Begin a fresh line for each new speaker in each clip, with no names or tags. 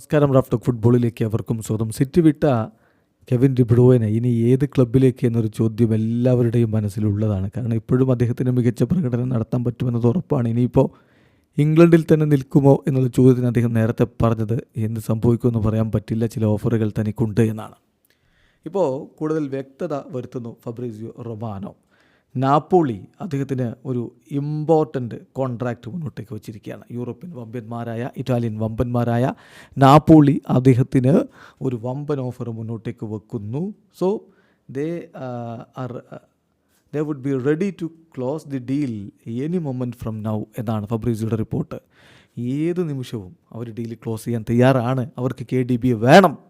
നമസ്കാരം റാഫ്റ്റോക്ക് ഫുട്ബോളിലേക്ക് അവർക്കും സ്വന്തം സിറ്റി വിട്ട കെവിൻ ഡിബ്രോയിനെ ഇനി ഏത് ക്ലബിലേക്ക് എന്നൊരു ചോദ്യം എല്ലാവരുടെയും മനസ്സിലുള്ളതാണ്. കാരണം ഇപ്പോഴും അദ്ദേഹത്തിന് മികച്ച പ്രകടനം നടത്താൻ പറ്റുമെന്നത് ഉറപ്പാണ്. ഇനിയിപ്പോൾ ഇംഗ്ലണ്ടിൽ തന്നെ നിൽക്കുമോ എന്നുള്ള ചോദ്യത്തിന് അദ്ദേഹം നേരത്തെ പറഞ്ഞത് എന്ത് സംഭവിക്കുമെന്ന് പറയാൻ പറ്റില്ല. ചില ഓഫറുകൾ തനിക്കുണ്ട് എന്നാണ്. ഇപ്പോൾ കൂടുതൽ വ്യക്തത വരുത്തുന്നു ഫബ്രീസിയോ റൊമാനോ. നാപ്പോളി അദ്ദേഹത്തിന് ഒരു ഇമ്പോർട്ടന്റ് കോൺട്രാക്റ്റ് മുന്നോട്ടേക്ക് വെച്ചിരിക്കുകയാണ്. യൂറോപ്യൻ വമ്പന്മാരായ ഇറ്റാലിയൻ വമ്പന്മാരായ നാപ്പോളി അദ്ദേഹത്തിന് ഒരു വമ്പൻ ഓഫർ മുന്നോട്ടേക്ക് വെക്കുന്നു. So they are they would be ready to close the deal any moment from now എന്നാണ് ഫബ്രീസിയുടെ റിപ്പോർട്ട് ഏത് നിമിഷവും അവർ ഡീൽ ക്ലോസ് ചെയ്യാൻ തയ്യാറാണ്. അവർക്ക് കെ ഡി വേണം.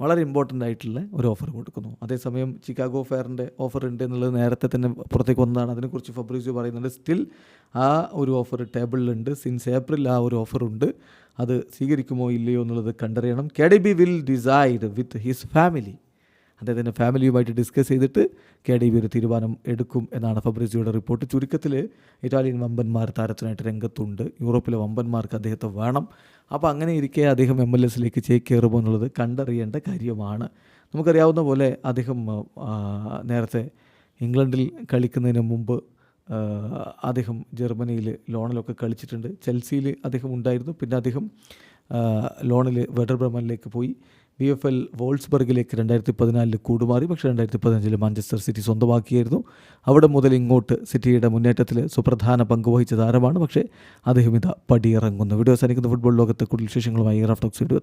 വളരെ ഇമ്പോർട്ടന്റ് ആയിട്ടുള്ള ഒരു ഓഫർ കൊടുക്കുന്നു. അതേസമയം ചിക്കാഗോ ഫെയറിന്റെ ഓഫർ ഉണ്ട് എന്നുള്ളത് നേരത്തെ തന്നെ പുറത്തേക്ക് വന്നതാണ്. അതിനെക്കുറിച്ച് ഫെബ്രുവരി പറയുന്നുണ്ട്. സ്റ്റിൽ ആ ഒരു ഓഫർ ടേബിളിലുണ്ട് സിൻസ് ഏപ്രിൽ ആ ഒരു ഓഫർ ഉണ്ട്. അത് സ്വീകരിക്കുമോ ഇല്ലയോ എന്നുള്ളത് കണ്ടറിയണം. K D B will decide with his family അദ്ദേഹത്തിന്റെ ഫാമിലിയുമായിട്ട് ഡിസ്കസ് ചെയ്തിട്ട് കെ ഡി ബി ഒരു തീരുമാനം എടുക്കും എന്നാണ് ഫബ്രിസിയുടെ റിപ്പോർട്ട്. ചുരുക്കത്തിൽ ഇറ്റാലിയൻ വമ്പന്മാർ താരത്തിനായിട്ട് രംഗത്തുണ്ട്. യൂറോപ്പിലെ വമ്പന്മാർക്ക് അദ്ദേഹത്തെ വേണം. അപ്പോൾ അങ്ങനെ ഇരിക്കെ അദ്ദേഹം എം എൽ എസിലേക്ക് ചേക്കേറുമോ എന്നുള്ളത് കണ്ടറിയേണ്ട കാര്യമാണ്. നമുക്കറിയാവുന്ന പോലെ അദ്ദേഹം നേരത്തെ ഇംഗ്ലണ്ടിൽ കളിക്കുന്നതിന് മുമ്പ് അദ്ദേഹം ജർമ്മനിയിൽ ലോണിലൊക്കെ കളിച്ചിട്ടുണ്ട്. ചെൽസിയിൽ അദ്ദേഹം ഉണ്ടായിരുന്നു. പിന്നെ അദ്ദേഹം ലോണിൽ വെഡർ ബ്രഹ്മനിലേക്ക് പോയി. ബി എഫ് എൽ വോൾസ്ബർഗിലേക്ക് രണ്ടായിരത്തി പതിനാലിൽ കൂടുമാറി. പക്ഷേ രണ്ടായിരത്തി പതിനഞ്ചിൽ മാഞ്ചസ്റ്റർ സിറ്റി സ്വന്തമാക്കിയായിരുന്നു. അവിടെ മുതൽ ഇങ്ങോട്ട് സിറ്റിയുടെ മുന്നേറ്റത്തിൽ സുപ്രധാന പങ്ക് വഹിച്ച താരമാണ്. പക്ഷേ അദ്ദേഹം ഇതാ പടിയിറങ്ങുന്നു. വീഡിയോ അവസാനിക്കുന്ന. ഫുട്ബോൾ ലോകത്തെ കൂടുതൽ വിശേഷങ്ങളുമായി റഫ്റ്റോക്സ് വീഡിയോ